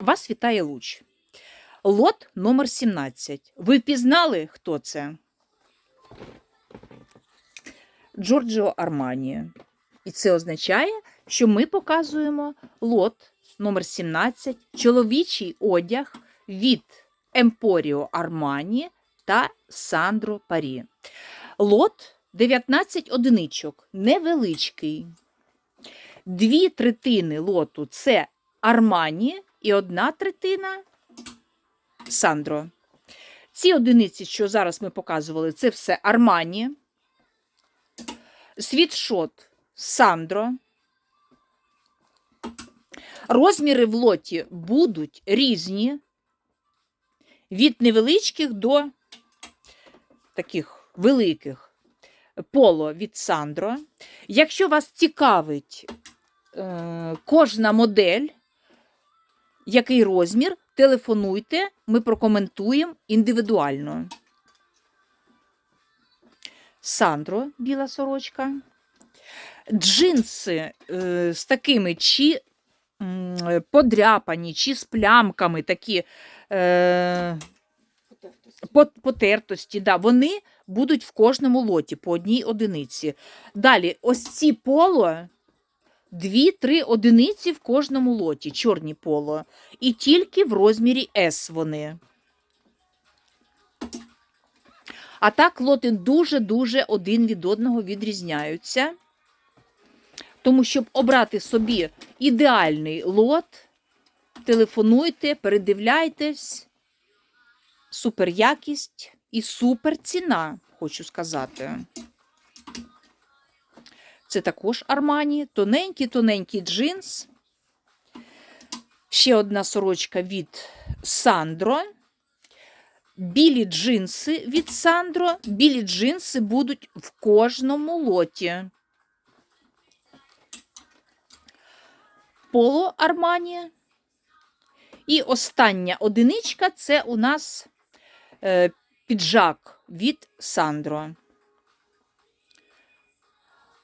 Вас вітає Луч. Лот номер 17. Ви впізнали, хто це? Джорджіо Армані. І це означає, що ми показуємо лот номер 17, чоловічий одяг від Емпоріо Армані та Сандро Парі. Лот 19 одиничок, невеличкий. Дві третини лоту це Армані і одна третина Сандро. Ці одиниці, що зараз ми показували, це все Армані. Світшот Сандро. Розміри в лоті будуть різні, від невеличких до таких великих. Поло від Сандро. Якщо вас цікавить е, кожна модель, який розмір, телефонуйте, ми прокоментуємо індивідуально. Сандро, біла сорочка. Джинси е, з такими чи м, подряпані, чи з плямками такі е, пот- потертості. Да, вони будуть в кожному лоті по одній одиниці. Далі, ось ці поло. Дві-три одиниці в кожному лоті, чорні поло. І тільки в розмірі S вони. А так лоти дуже-дуже один від одного відрізняються. Тому, щоб обрати собі ідеальний лот, телефонуйте, передивляйтесь. Супер якість і супер ціна, хочу сказати. Це також Армані, тоненький-тоненький джинс. Ще одна сорочка від Сандро. Білі джинси від Сандро. Білі джинси будуть в кожному лоті. Поло Армані. І остання одиничка це у нас е, піджак від Сандро.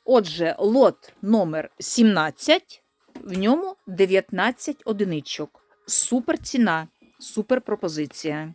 Отже, лот номер 17, в ньому 19 одиничок. Супер ціна, супер пропозиція.